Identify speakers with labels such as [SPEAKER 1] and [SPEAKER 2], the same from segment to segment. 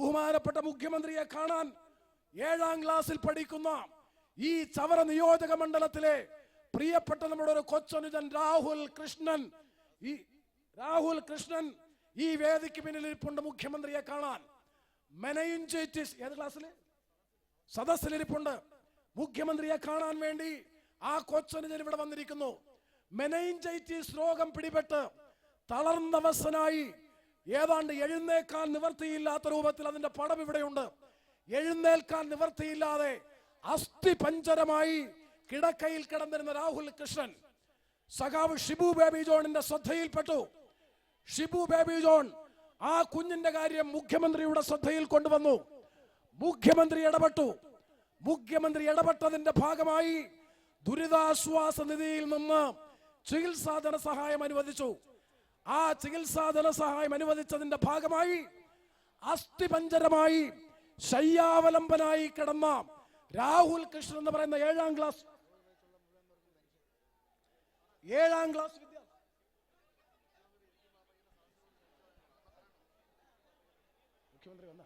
[SPEAKER 1] ബഹുമാനപ്പെട്ട മുഖ്യമന്ത്രിയെ കാണാൻ ഏഴാം ക്ലാസ്സിൽ പഠിക്കുന്ന ഈ ചവറ നിയോജക മണ്ഡലത്തിലെ പ്രിയപ്പെട്ട നമ്മുടെ ഒരു കൊച്ചനുജൻ രാഹുൽ കൃഷ്ണൻ ഈ രാഹുൽ കൃഷ്ണൻ ഈ വേദിക്ക് പിന്നിൽ ഇരിപ്പുണ്ട് മുഖ്യമന്ത്രിയെ കാണാൻ. മെനയിൻജൈറ്റിസ് ഏത് ക്ലാസ്സിൽ സദസ്സിലിരിപ്പുണ്ട് മുഖ്യമന്ത്രിയെ കാണാൻ വേണ്ടി ആ കൊച്ചനുജൻ ഇവിടെ വന്നിരിക്കുന്നു. മെനൈൻജൈറ്റിസ് രോഗം പിടിപെട്ട് തളർന്നവശനായി ഏതാണ്ട് എഴുന്നേക്കാൻ നിവർത്തിയില്ലാത്ത രൂപത്തിൽ അതിന്റെ പടം ഇവിടെയുണ്ട്. എഴുന്നേൽക്കാൻ നിവർത്തിയില്ലാതെ അസ്ഥി പഞ്ചരമായി കിടക്കയിൽ കിടന്നിരുന്ന രാഹുൽ കൃഷ്ണൻ സഖാവ് ഷിബു ബേബി ജോണിന്റെ ശ്രദ്ധയിൽപ്പെട്ടു. ഷിബു ബേബി ജോൺ ആ കുഞ്ഞിന്റെ കാര്യം മുഖ്യമന്ത്രിയുടെ ശ്രദ്ധയിൽ കൊണ്ടുവന്നു. മുഖ്യമന്ത്രി ഇടപെട്ടു. മുഖ്യമന്ത്രി ഇടപെട്ടതിന്റെ ഭാഗമായി ദുരിതാശ്വാസ നിധിയിൽ നിന്ന് ചികിത്സാ ധനസഹായം അനുവദിച്ചു. ആ ചികിത്സാ ധനസഹായം അനുവദിച്ചതിന്റെ ഭാഗമായി അസ്ഥിപഞ്ചരമായി ശയ്യാവലംബനായി കിടന്ന രാഹുൽ കൃഷ്ണൻ എന്ന് പറയുന്ന ഏഴാം ക്ലാസ് ഏഴാം ക്ലാസ് മുഖ്യമന്ത്രി വന്ന?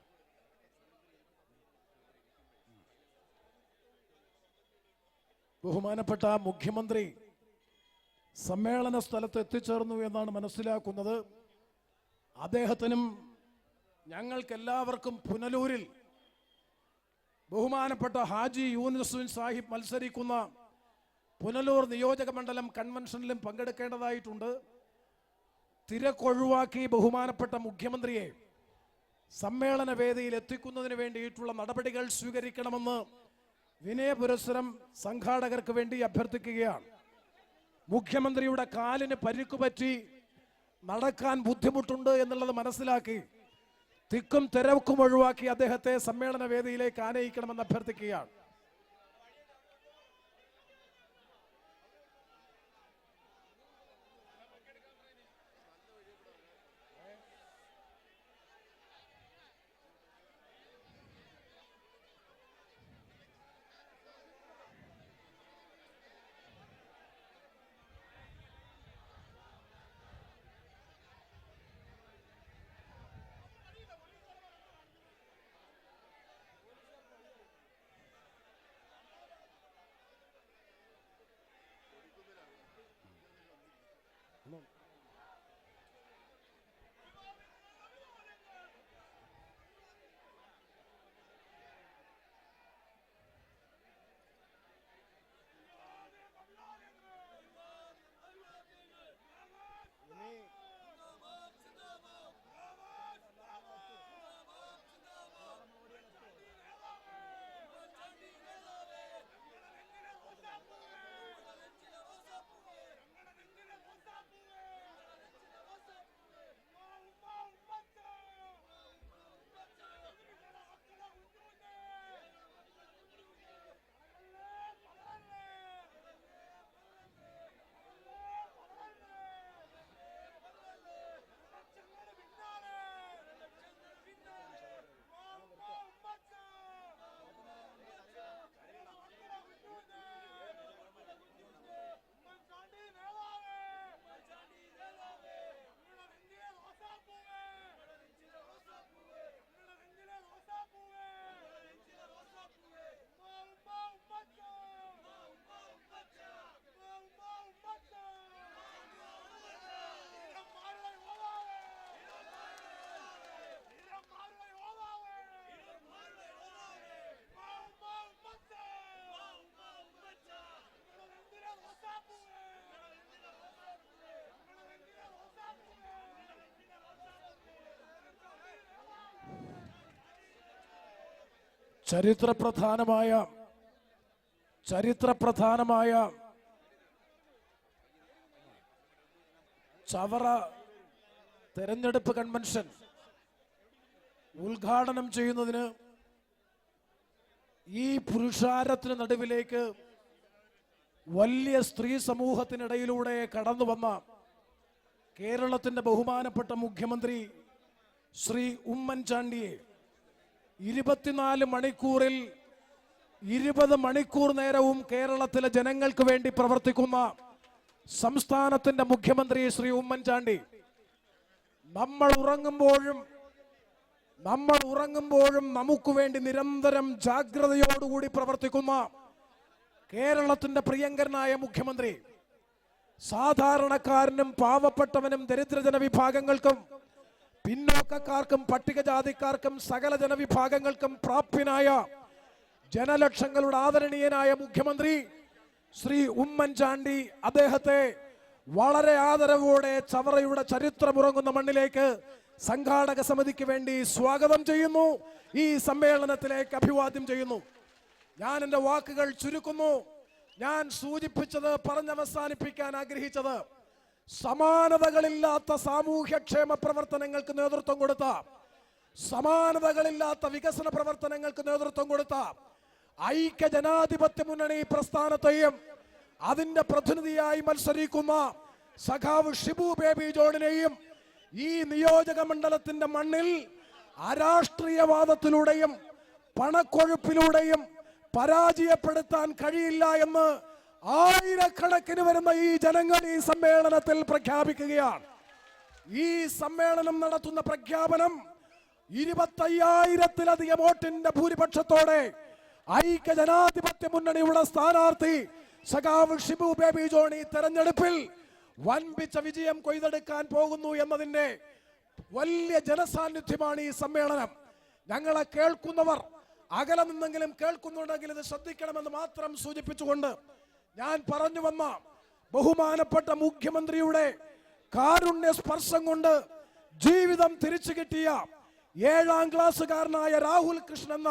[SPEAKER 1] ബഹുമാനപ്പെട്ട മുഖ്യമന്ത്രി സമ്മേളന സ്ഥലത്ത് എത്തിച്ചേർന്നു എന്നാണ് മനസ്സിലാക്കുന്നത്. അദ്ദേഹത്തിനും ഞങ്ങൾക്കെല്ലാവർക്കും പുനലൂരിൽ ബഹുമാനപ്പെട്ട ഹാജി യൂനിസുൻ സാഹിബ് മത്സരിക്കുന്ന പുനലൂർ നിയോജക മണ്ഡലം കൺവെൻഷനിലും പങ്കെടുക്കേണ്ടതായിട്ടുണ്ട്. തിരക്കൊഴിവാക്കി ബഹുമാനപ്പെട്ട മുഖ്യമന്ത്രിയെ സമ്മേളന വേദിയിൽ എത്തിക്കുന്നതിന് വേണ്ടിയിട്ടുള്ള നടപടികൾ സ്വീകരിക്കണമെന്ന് വിനയപുരസ്സരം സംഘാടകർക്ക് വേണ്ടി അഭ്യർത്ഥിക്കുകയാണ്. മുഖ്യമന്ത്രിയുടെ കാലിന് പരിക്ക് പറ്റി നടക്കാൻ ബുദ്ധിമുട്ടുണ്ട് എന്നുള്ളത് മനസ്സിലാക്കി തിക്കും തിരക്കും ഒഴിവാക്കി അദ്ദേഹത്തെ സമ്മേളന വേദിയിലേക്ക് ആനയിക്കണമെന്ന് അഭ്യർത്ഥിക്കുകയാണ്. No. ചരിത്രപ്രധാനമായ ചരിത്രപ്രധാനമായ ചവറ തെരഞ്ഞെടുപ്പ് കൺവെൻഷൻ ഉദ്ഘാടനം ചെയ്യുന്നതിന് ഈ പുരുഷാരത്തിന് നടുവിലേക്ക് വലിയ സ്ത്രീ സമൂഹത്തിനിടയിലൂടെ കടന്നു വന്ന കേരളത്തിന്റെ ബഹുമാനപ്പെട്ട മുഖ്യമന്ത്രി ശ്രീ ഉമ്മൻചാണ്ടിയെ ഇരുപത്തിനാല് മണിക്കൂറിൽ ഇരുപത് മണിക്കൂർ നേരവും കേരളത്തിലെ ജനങ്ങൾക്ക് വേണ്ടി പ്രവർത്തിക്കുന്ന സംസ്ഥാനത്തിന്റെ മുഖ്യമന്ത്രി ശ്രീ ഉമ്മൻചാണ്ടി. നമ്മൾ ഉറങ്ങുമ്പോഴും നമ്മൾ ഉറങ്ങുമ്പോഴും നമുക്ക് വേണ്ടി നിരന്തരം ജാഗ്രതയോടുകൂടി പ്രവർത്തിക്കുന്ന കേരളത്തിന്റെ പ്രിയങ്കരനായ മുഖ്യമന്ത്രി സാധാരണക്കാരനും പാവപ്പെട്ടവനും ദരിദ്രജന വിഭാഗങ്ങൾക്കും പിന്നോക്കക്കാർക്കും പട്ടികജാതിക്കാർക്കും സകല ജനവിഭാഗങ്ങൾക്കും പ്രാപ്യനായ ജനലക്ഷങ്ങളുടെ ആദരണീയനായ മുഖ്യമന്ത്രി ശ്രീ ഉമ്മൻചാണ്ടി അദ്ദേഹത്തെ വളരെ ആദരവോടെ ചവറയുടെ ചരിത്രമുറങ്ങുന്ന മണ്ണിലേക്ക് സംഘാടക സമിതിക്ക് വേണ്ടി സ്വാഗതം ചെയ്യുന്നു. ഈ സമ്മേളനത്തിലേക്ക് അഭിവാദ്യം ചെയ്യുന്നു. ഞാൻ എന്റെ വാക്കുകൾ ചുരുക്കുന്നു. ഞാൻ സൂചിപ്പിച്ചത് പറഞ്ഞവസാനിപ്പിക്കാൻ ആഗ്രഹിച്ചത് സമാനതകളില്ലാത്ത സാമൂഹ്യക്ഷേമ പ്രവർത്തനങ്ങൾക്ക് നേതൃത്വം കൊടുത്ത സമാനതകളില്ലാത്ത വികസന പ്രവർത്തനങ്ങൾക്ക് നേതൃത്വം കൊടുത്ത ഐക്യ ജനാധിപത്യ മുന്നണി പ്രസ്ഥാനത്തെയും അതിന്റെ പ്രതിനിധിയായി മത്സരിക്കുന്ന സഖാവ് ഷിബു ബേബി ജോണിനെയും ഈ നിയോജക മണ്ഡലത്തിന്റെ മണ്ണിൽ അരാഷ്ട്രീയവാദത്തിലൂടെയും പണക്കൊഴുപ്പിലൂടെയും പരാജയപ്പെടുത്താൻ കഴിയില്ല എന്ന് ആയിരക്കണക്കിന് വരുന്ന ഈ ജനങ്ങൾ ഈ സമ്മേളനത്തിൽ പ്രഖ്യാപിക്കുകയാണ്. ഈ സമ്മേളനം നടത്തുന്ന പ്രഖ്യാപനം ഇരുപത്തയ്യായിരത്തിലധികം വോട്ടിന്റെ ഭൂരിപക്ഷത്തോടെ ഐക്യ ജനാധിപത്യ മുന്നണിയുടെ സ്ഥാനാർത്ഥി സഖാവ് ഷിബു ബേബി ജോണി തെരഞ്ഞെടുപ്പിൽ വൻപിച്ച വിജയം കൊയ്തെടുക്കാൻ പോകുന്നു എന്നതിന്റെ വലിയ ജനസാന്നിധ്യമാണ് ഈ സമ്മേളനം. ഞങ്ങളെ കേൾക്കുന്നവർ അകലെ നിന്നെങ്കിലും കേൾക്കുന്നുണ്ടെങ്കിൽ ഇത് ശ്രദ്ധിക്കണമെന്ന് മാത്രം സൂചിപ്പിച്ചുകൊണ്ട് ഞാൻ പറഞ്ഞു വന്ന ബഹുമാനപ്പെട്ട മുഖ്യമന്ത്രിയുടെ കാരുണ്യ സ്പർശം കൊണ്ട് ജീവിതം തിരിച്ചു കിട്ടിയ ഏഴാം ക്ലാസ്സുകാരനായ രാഹുൽ കൃഷ്ണൻ എന്ന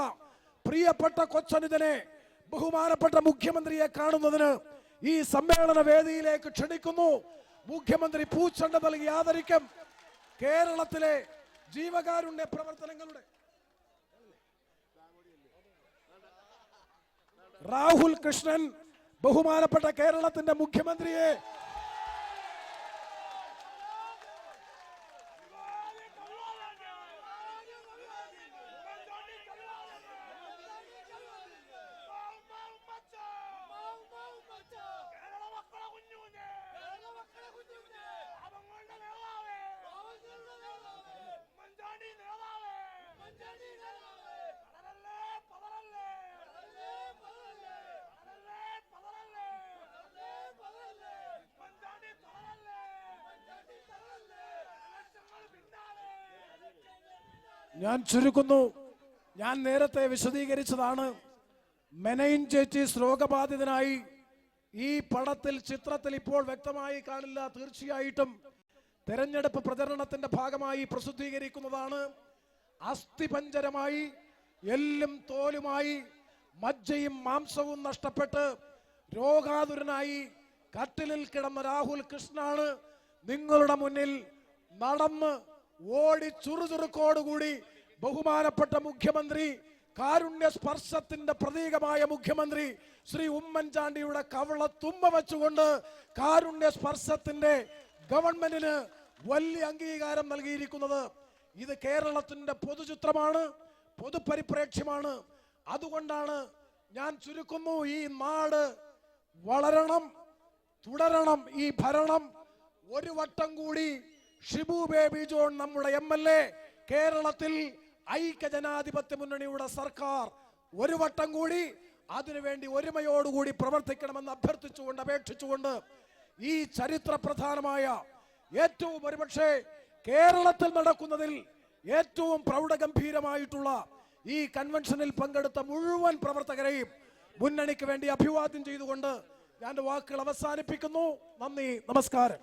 [SPEAKER 1] പ്രിയപ്പെട്ട കൊച്ചനുജനെ ബഹുമാനപ്പെട്ട മുഖ്യമന്ത്രിയെ കാണുന്നതിന് ഈ സമ്മേളന വേദിയിലേക്ക് ക്ഷണിക്കുന്നു. മുഖ്യമന്ത്രി പൂച്ചണ്ട നൽകി ആദരിക്കും. കേരളത്തിലെ ജീവകാരുണ്യ പ്രവർത്തനങ്ങളുടെ രാഹുൽ കൃഷ്ണൻ ബഹുമാനപ്പെട്ട കേരളത്തിന്റെ മുഖ്യമന്ത്രിയെ ഞാൻ ചുരുക്കുന്നു. ഞാൻ നേരത്തെ വിശദീകരിച്ചതാണ്. മെനൈൻജൈറ്റിസ് രോഗബാധിതനായി. ഈ പടത്തിൽ ചിത്രത്തിൽ ഇപ്പോൾ വ്യക്തമായി കാണില്ല. തീർച്ചയായിട്ടും തെരഞ്ഞെടുപ്പ് പ്രചരണത്തിന്റെ ഭാഗമായി പ്രസിദ്ധീകരിക്കുന്നതാണ്. അസ്ഥിപഞ്ചരമായി എല്ലും തോലുമായി മജ്ജയും മാംസവും നഷ്ടപ്പെട്ട് രോഗാതുരനായി കട്ടിലിൽ കിടന്ന രാഹുൽ കൃഷ്ണാണ് നിങ്ങളുടെ മുന്നിൽ നടന്ന് ഓടി ചുറുചുറുക്കോടുകൂടി ബഹുമാനപ്പെട്ട മുഖ്യമന്ത്രി കാരുണ്യ സ്പർശത്തിന്റെ പ്രതീകമായ മുഖ്യമന്ത്രി ശ്രീ ഉമ്മൻചാണ്ടിയുടെ കവള തുമ്മ വെച്ചുകൊണ്ട് കാരുണ്യ സ്പർശത്തിന്റെ ഗവൺമെന്റിന് വലിയ അംഗീകാരം നൽകിയിരിക്കുന്നത്. ഇത് കേരളത്തിന്റെ പൊതുചിത്രമാണ് പൊതുപരിപ്രേക്ഷ്യമാണ്. അതുകൊണ്ടാണ് ഞാൻ ചുരുക്കുന്നു ഈ നാട് വളരണം തുടരണം ഈ ഭരണം. ഒരു വട്ടം കൂടി ഷിബു ബേബി ജോൺ നമ്മുടെ എം കേരളത്തിൽ ഐക്യ ജനാധിപത്യ മുന്നണിയുടെ സർക്കാർ ഒരു വട്ടം കൂടി അതിനുവേണ്ടി ഒരുമയോടുകൂടി പ്രവർത്തിക്കണമെന്ന് അഭ്യർത്ഥിച്ചുകൊണ്ട് അപേക്ഷിച്ചുകൊണ്ട് ഈ ചരിത്ര പ്രധാനമായ ഏറ്റവും ഒരുപക്ഷെ കേരളത്തിൽ നടക്കുന്നതിൽ ഏറ്റവും പ്രൗഢഗംഭീരമായിട്ടുള്ള ഈ കൺവെൻഷനിൽ പങ്കെടുത്ത മുഴുവൻ പ്രവർത്തകരെയും മുന്നണിക്ക് വേണ്ടി അഭിവാദ്യം ചെയ്തുകൊണ്ട് ഞാൻ വാക്കുകൾ അവസാനിപ്പിക്കുന്നു. നന്ദി നമസ്കാരം.